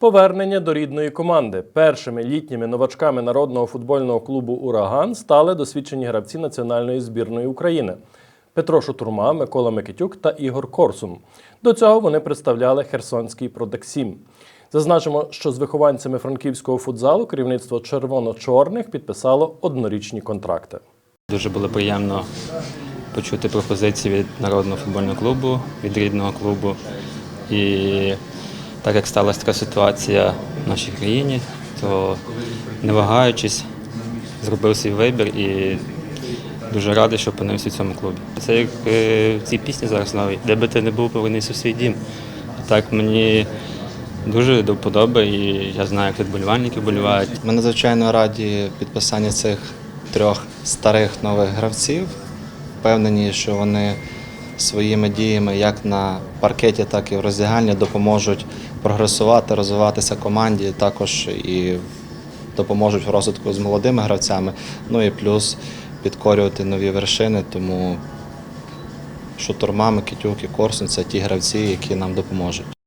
Повернення до рідної команди. Першими літніми новачками народного футбольного клубу Ураган стали досвідчені гравці національної збірної України Петро Шутурма, Микола Микитюк та Ігор Корсун. До цього вони представляли Херсонський Продексім. Зазначимо, що з вихованцями франківського футзалу керівництво червоно-чорних підписало однорічні контракти. Дуже було приємно почути пропозиції від народного футбольного клубу, від рідного клубу. І так як сталася така ситуація в нашій країні, то не вагаючись, зробив свій вибір і дуже радий, що опинився в цьому клубі. Це як е, в цій пісні зараз новій, де би ти не був, повернися у свій дім. Так мені дуже до вподоби, і я знаю, як тут болівальники болівають. Ми надзвичайно раді підписанню цих трьох старих нових гравців. Впевнені, що вони своїми діями як на паркеті, так і в роздягальні допоможуть прогресувати, розвиватися команді, також і допоможуть в розвитку з молодими гравцями. Ну і плюс підкорювати нові вершини. Тому Шутурма, Микитюк і Корсун це ті гравці, які нам допоможуть.